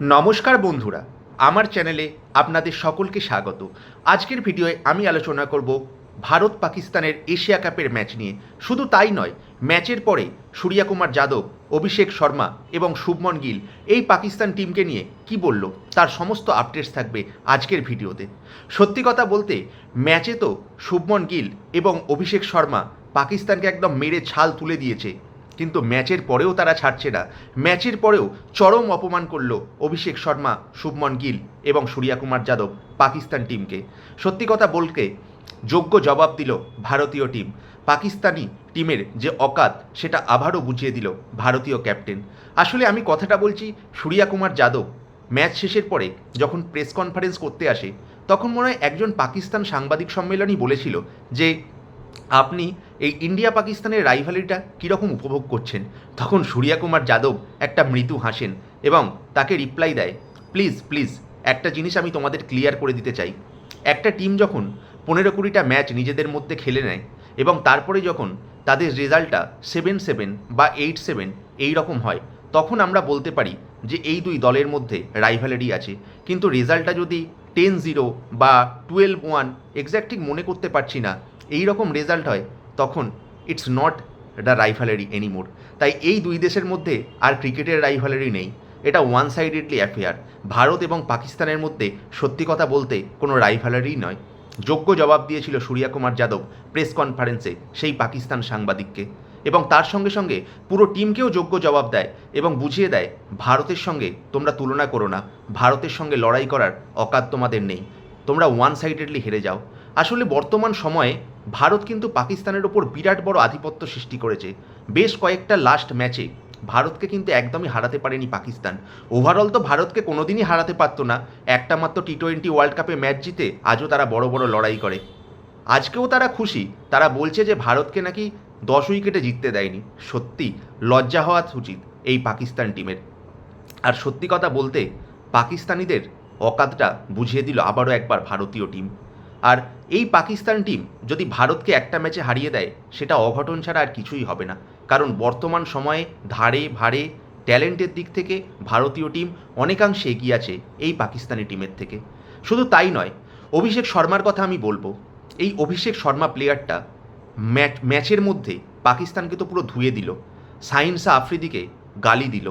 নমস্কার বন্ধুরা, আমার চ্যানেলে আপনাদের সকলকে স্বাগত। আজকের ভিডিওয়ে আমি আলোচনা করব ভারত পাকিস্তানের এশিয়া কাপের ম্যাচ নিয়ে। শুধু তাই নয়, ম্যাচের পরে সূর্যকুমার যাদব, অভিষেক শর্মা এবং শুভমন গিল এই পাকিস্তান টিমকে নিয়ে কি বলল, তার সমস্ত আপডেটস থাকবে আজকের ভিডিওতে। সত্যি কথা বলতে, ম্যাচে তো শুভমন গিল এবং অভিষেক শর্মা পাকিস্তানকে একদম মেরে ছাল তুলে দিয়েছে। কিন্তু ম্যাচের পরেও তারা ছাড়ছে না। ম্যাচের পরেও চরম অপমান করল অভিষেক শর্মা, শুভমন গিল এবং সূর্যকুমার যাদব পাকিস্তান টিমকে। সত্যি কথা বলতে যোগ্য জবাব দিল ভারতীয় টিম। পাকিস্তানি টিমের যে অকাত, সেটা আবারও বুঝিয়ে দিল ভারতীয় ক্যাপ্টেন। আসলে আমি কথাটা বলছি সূর্যকুমার যাদব। ম্যাচ শেষের পরে যখন প্রেস কনফারেন্স করতে আসে, তখন মনে হয় একজন পাকিস্তান সাংবাদিক সম্মেলনই বলেছিল যে, আপনি এই ইন্ডিয়া পাকিস্তানের রাইভালিটা কীরকম উপভোগ করছেন? তখন সূর্যকুমার যাদব একটা মৃদু হাসেন এবং তাকে রিপ্লাই দেয় প্লিজ প্লিজ একটা জিনিস আমি তোমাদের ক্লিয়ার করে দিতে চাই। একটা টিম যখন পনেরো কুড়িটা ম্যাচ নিজেদের মধ্যে খেলে নেয় এবং তারপরে যখন তাদের রেজাল্টটা সেভেন সেভেন বা এইট সেভেন এই রকম হয়, তখন আমরা বলতে পারি যে এই দুই দলের মধ্যে রাইভালারি আছে। কিন্তু রেজাল্টটা যদি টেন জিরো বা টুয়েলভ ওয়ান এক্স্যাক্ট মনে করতে পারছি না এই রকম রেজাল্ট হয় তখন it's not the rivalry anymore তাই এই দুই দেশের মধ্যে আর ক্রিকেটের রাইভালারি নেই। এটা ওয়ান সাইডেডলি অ্যাফেয়ার ভারত এবং পাকিস্তানের মধ্যে সত্যি কথা বলতে কোনো রাইভালারি নয়। যোগ্য জবাব দিয়েছিল সূর্যকুমার যাদব প্রেস কনফারেন্সে সেই পাকিস্তান সাংবাদিককে। এবং তার সঙ্গে সঙ্গে পুরো টিমকেও যোগ্য জবাব দেয় এবং বুঝিয়ে দেয়, ভারতের সঙ্গে তোমরা তুলনা করো না। ভারতের সঙ্গে লড়াই করার অকাত তোমাদের নেই। তোমরা ওয়ান সাইডেডলি হেরে যাও। আসলে বর্তমান সময়ে ভারত কিন্তু পাকিস্তানের ওপর বিরাট বড় আধিপত্য সৃষ্টি করেছে। বেশ কয়েকটা লাস্ট ম্যাচে ভারতকে কিন্তু একদমই হারাতে পারেনি পাকিস্তান। ওভারঅল তো ভারতকে কোনোদিনই হারাতে পারতো না। একটা মাত্র টি টোয়েন্টি ওয়ার্ল্ড কাপে ম্যাচ জিতে আজও তারা বড় বড় লড়াই করে। আজকেও তারা খুশি। তারা বলছে যে ভারতকে নাকি দশ উইকেটে জিততে দেয়নি। সত্যি, লজ্জা হওয়া উচিত এই পাকিস্তান টিমের আর সত্যি কথা বলতে, পাকিস্তানিদের অকাতটা বুঝিয়ে দিল আবারও একবার ভারতীয় টিম আর এই পাকিস্তান টিম যদি ভারতকে একটা ম্যাচে হারিয়ে দেয়, সেটা অঘটন ছাড়া আর কিছুই হবে না। কারণ বর্তমান সময়ে ধারে, ভারে ট্যালেন্টের দিক থেকে ভারতীয় টিম অনেকাংশে এগিয়ে আছে এই পাকিস্তানি টিমের থেকে। শুধু তাই নয়, অভিষেক শর্মার কথা আমি বলব। এই অভিষেক শর্মা প্লেয়ারটা ম্যাচ, ম্যাচের মধ্যে পাকিস্তানকে তো পুরো ধুয়ে দিল। সাইন্সা আফ্রিদিকে গালি দিল।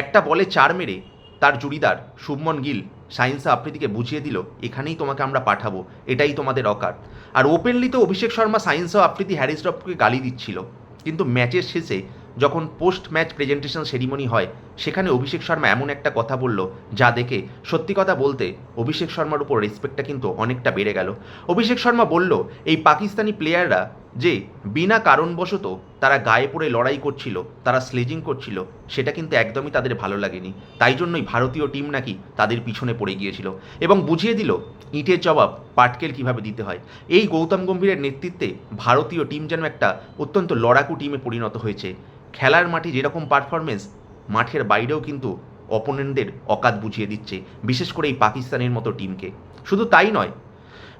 একটা বলে চার মেরে তার জুড়িদার শুভমন গিল সাইন্সা আফ্রিদিকে বুঝিয়ে দিল, এখানেই তোমাকে আমরা পাঠাবো, এটাই তোমাদের অকার। আর ওপেনলি তো অভিষেক শর্মা সাইন্সা আফ্রিদি হ্যারিস রফকে গালি দিচ্ছিল। কিন্তু ম্যাচের শেষে যখন পোস্ট ম্যাচ প্রেজেন্টেশন সেরিমনি হয়, সেখানে অভিষেক শর্মা এমন একটা কথা বলল, যা দেখে সত্যি কথা বলতে অভিষেক শর্মার উপর রেসপেক্টটা কিন্তু অনেকটা বেড়ে গেল। অভিষেক শর্মা বলল, এই পাকিস্তানি প্লেয়াররা যে বিনা কারণবশত তারা গায়ে পড়ে লড়াই করছিল, তারা স্লেজিং করছিল, সেটা কিন্তু একদমই তাদের ভালো লাগেনি। তাই জন্যই ভারতীয় টিম নাকি তাদের পিছনে পড়ে গিয়েছিল। এবং বুঝিয়ে দিল, ইটের জবাব পাটকেল কীভাবে দিতে হয়। এই গৌতম গম্ভীরের নেতৃত্বে ভারতীয় টিম যেন একটা অত্যন্ত লড়াকু টিমে পরিণত হয়েছে। খেলার মাঠে যেরকম পারফরমেন্স মাঠের বাইরেও কিন্তু অপোনেন্টদের অকাত বুঝিয়ে দিচ্ছে, বিশেষ করে এই পাকিস্তানের মতো টিমকে শুধু তাই নয়,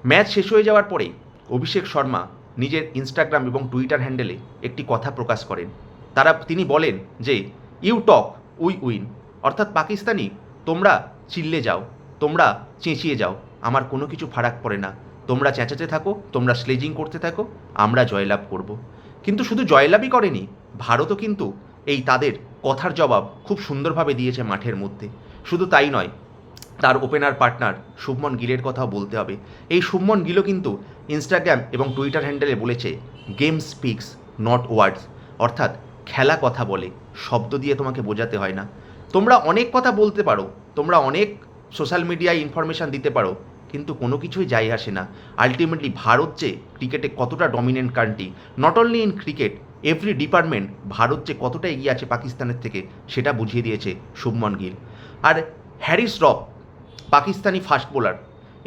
ম্যাচ শেষ হয়ে যাওয়ার পরে অভিষেক শর্মা নিজের ইনস্টাগ্রাম এবং টুইটার হ্যান্ডেলে একটি কথা প্রকাশ করেন। তারা, তিনি বলেন যে ইউ টক উই উইন অর্থাৎ পাকিস্তানি, তোমরা চিল্লে যাও, তোমরা চেঁচিয়ে যাও, আমার কোনো কিছু ফারাক পড়ে না। তোমরা চেঁচাতে থাকো, তোমরা স্লেজিং করতে থাকো, আমরা জয়লাভ করব। কিন্তু শুধু জয়লাভই করেনি, ভারতও কিন্তু এই তাদের কথার জবাব খুব সুন্দরভাবে দিয়েছে মাঠের মধ্যে। শুধু তাই নয় তার ওপেনার পার্টনার শুভমন গিলের কথাও বলতে হবে। এই শুভমন গিলও কিন্তু ইনস্টাগ্রাম এবং টুইটার হ্যান্ডেলে বলেছে গেম স্পিক্স নট ওয়ার্ডস অর্থাৎ খেলা কথা বলে, শব্দ দিয়ে তোমাকে বোঝাতে হয় না। তোমরা অনেক কথা বলতে পারো, তোমরা অনেক সোশ্যাল মিডিয়ায় ইনফরমেশান দিতে পারো, কিন্তু কোনো কিছুই যাই আসে না। আলটিমেটলি ভারত যে ক্রিকেটে কতটা dominant country not only in cricket every department Bharat যে কতটা এগিয়ে আছে পাকিস্তানের থেকে, সেটা বুঝিয়ে দিয়েছে শুভমন গিল। আর হ্যারিস রফ পাকিস্তানি ফাস্ট বোলার।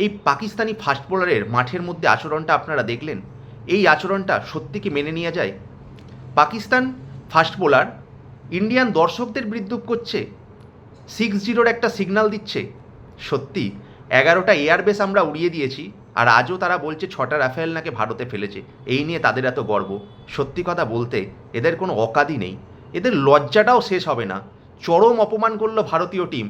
এই পাকিস্তানি ফাস্ট বোলারের মাঠের মধ্যে আচরণটা আপনারা দেখলেন। এই আচরণটা সত্যি কি মেনে নেওয়া যায়? পাকিস্তান ফাস্ট বোলার ইন্ডিয়ান দর্শকদের বিদ্রুপ করছে। সিক্স জিরোর একটা সিগন্যাল দিচ্ছে। সত্যি, এগারোটা এয়ারবেস আমরা উড়িয়ে দিয়েছি আর আজও তারা বলছে ছটা রাফেল নাকি ভারতে ফেলেছে। এই নিয়ে তাদের এত গর্ব। সত্যি কথা বলতে, এদের কোনো অকাদি নেই। এদের লজ্জাটাও শেষ হবে না। চরম অপমান করল ভারতীয় টিম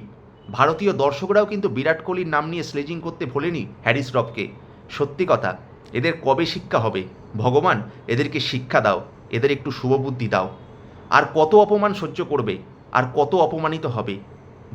ভারতীয় দর্শকরাও কিন্তু বিরাট কোহলির নাম নিয়ে স্লেজিং করতে ভোলেনি হ্যারিস রবকে। সত্যি কথা, এদের কবে শিক্ষা হবে? ভগবান, এদেরকে শিক্ষা দাও, এদের একটু শুভবুদ্ধি দাও। আর কত অপমান সহ্য করবে, আর কত অপমানিত হবে?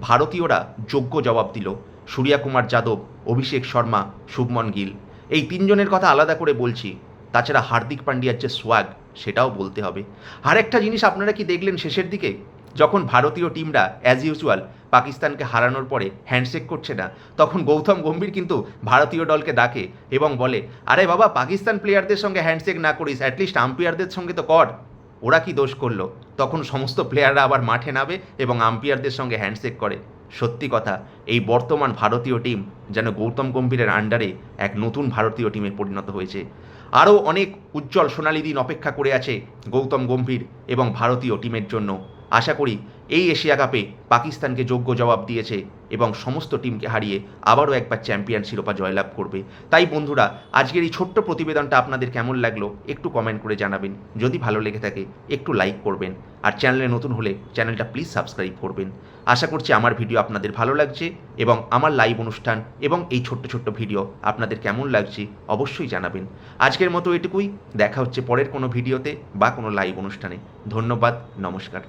ভারতীয়রা যোগ্য জবাব দিল সূর্যাকুমার যাদব, অভিষেক শর্মা, শুভমন গিল। এই তিনজনের কথা আলাদা করে বলছি। তাছাড়া হার্দিক পান্ডিয়ার যে সোয়াগ সেটাও বলতে হবে। আর একটা জিনিস আপনারা কি দেখলেন শেষের দিকে? যখন ভারতীয় টিমরা অ্যাজ ইউজুয়াল পাকিস্তানকে হারানোর পরে হ্যান্ডশেক করছে না, তখন গৌতম গম্ভীর কিন্তু ভারতীয় দলকে ডাকে এবং বলে, আরে বাবা, পাকিস্তান প্লেয়ারদের সঙ্গে হ্যান্ডশেক না করিস অ্যাটলিস্ট আম্পায়ারদের সঙ্গে তো কর। ওরা কি দোষ করল? তখন সমস্ত প্লেয়াররা আবার মাঠে নামে এবং আম্পায়ারদের সঙ্গে হ্যান্ডশেক করে। সত্যি কথা, এই বর্তমান ভারতীয় টিম যেন গৌতম গম্ভীরের আন্ডারে এক নতুন ভারতীয় টিমে পরিণত হয়েছে। আরও অনেক উজ্জ্বল সোনালি দিন অপেক্ষা করে আছে গৌতম গম্ভীর এবং ভারতীয় টিমের জন্য। আশা করি এই এশিয়া কাপে পাকিস্তানকে যোগ্য জবাব দিয়েছে এবং সমস্ত টিমকে হারিয়ে আবারও একবার চ্যাম্পিয়ন শিরোপা জয়লাভ করবে। তাই বন্ধুরা, আজকের এই ছোট্ট প্রতিবেদনটা আপনাদের কেমন লাগল একটু কমেন্ট করে জানাবেন। যদি ভালো লেগে থাকে, একটু লাইক করবেন। আর চ্যানেলে নতুন হলে চ্যানেলটা প্লিজ সাবস্ক্রাইব করবেন। আশা করছি আমার ভিডিও আপনাদের ভালো লাগছে এবং আমার লাইভ অনুষ্ঠান এবং এই ছোট্ট ছোট্ট ভিডিও আপনাদের কেমন লাগছে অবশ্যই জানাবেন। আজকের মতো এটুকুই। দেখা হচ্ছে পরের কোনো ভিডিওতে বা কোনো লাইভ অনুষ্ঠানে। ধন্যবাদ, নমস্কার।